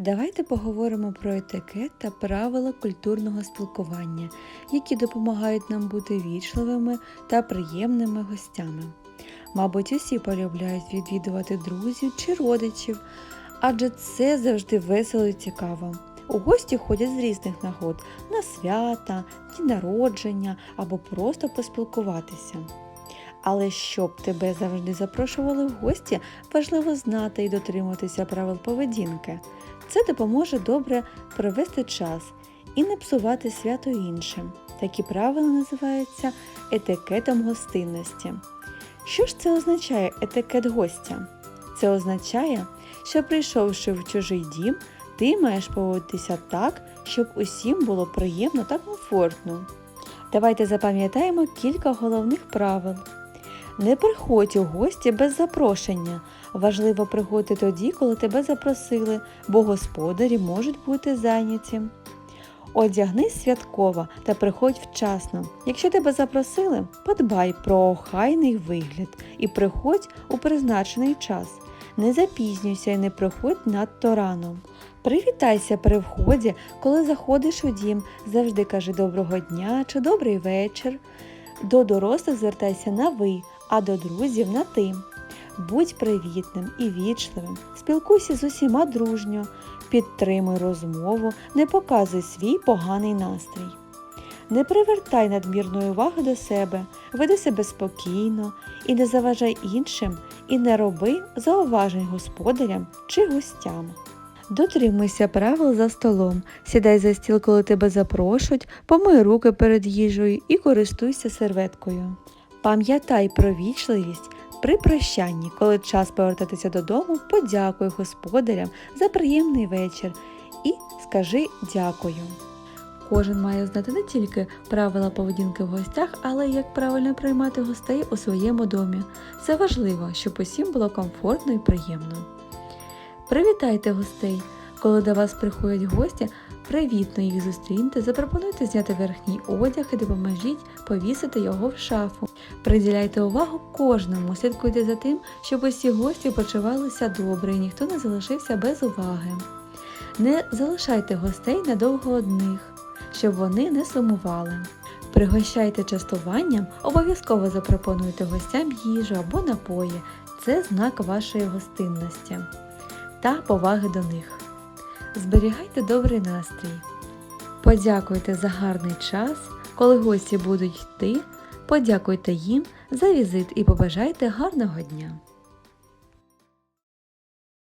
Давайте поговоримо про етикет та правила культурного спілкування, які допомагають нам бути вічливими та приємними гостями. Мабуть, усі полюбляють відвідувати друзів чи родичів, адже це завжди весело і цікаво. У гості ходять з різних нагод на свята, дні народження або просто поспілкуватися. Але щоб тебе завжди запрошували в гості, важливо знати і дотримуватися правил поведінки. Це допоможе добре провести час і не псувати свято іншим. Такі правила називаються етикетом гостинності. Що ж це означає етикет гостя? Це означає, що прийшовши в чужий дім, ти маєш поводитися так, щоб усім було приємно та комфортно. Давайте запам'ятаємо кілька головних правил. Не приходь у гості без запрошення. Важливо приходити тоді, коли тебе запросили, бо господарі можуть бути зайняті. Одягнись святково та приходь вчасно. Якщо тебе запросили, подбай про охайний вигляд і приходь у призначений час. Не запізнюйся і не приходь надто рано. Привітайся при вході, коли заходиш у дім, завжди кажи доброго дня чи добрий вечір. До дорослих звертайся на ви, а до друзів на ти. Будь привітним і вічливим, спілкуйся з усіма дружньо, підтримуй розмову, не показуй свій поганий настрій. Не привертай надмірної уваги до себе, веди себе спокійно і не заважай іншим, і не роби зауважень господарям чи гостям. Дотримуйся правил за столом, сідай за стіл, коли тебе запрошують, помий руки перед їжею і користуйся серветкою. Пам'ятай про вічливість при прощанні, коли час повертатися додому, подякуй господарям за приємний вечір і скажи дякую. Кожен має знати не тільки правила поведінки в гостях, але й як правильно приймати гостей у своєму домі. Це важливо, щоб усім було комфортно і приємно. Привітайте гостей! Коли до вас приходять гості, привітно їх зустріньте, запропонуйте зняти верхній одяг і допоможіть повісити його в шафу. Приділяйте увагу кожному, слідкуйте за тим, щоб усі гості почувалися добре і ніхто не залишився без уваги. Не залишайте гостей надовго одних, щоб вони не сумували. Пригощайте частуванням, обов'язково запропонуйте гостям їжу або напої. Це знак вашої гостинності та поваги до них. Зберігайте добрий настрій. Подякуйте за гарний час, коли гості будуть йти. Подякуйте їм за візит і побажайте гарного дня!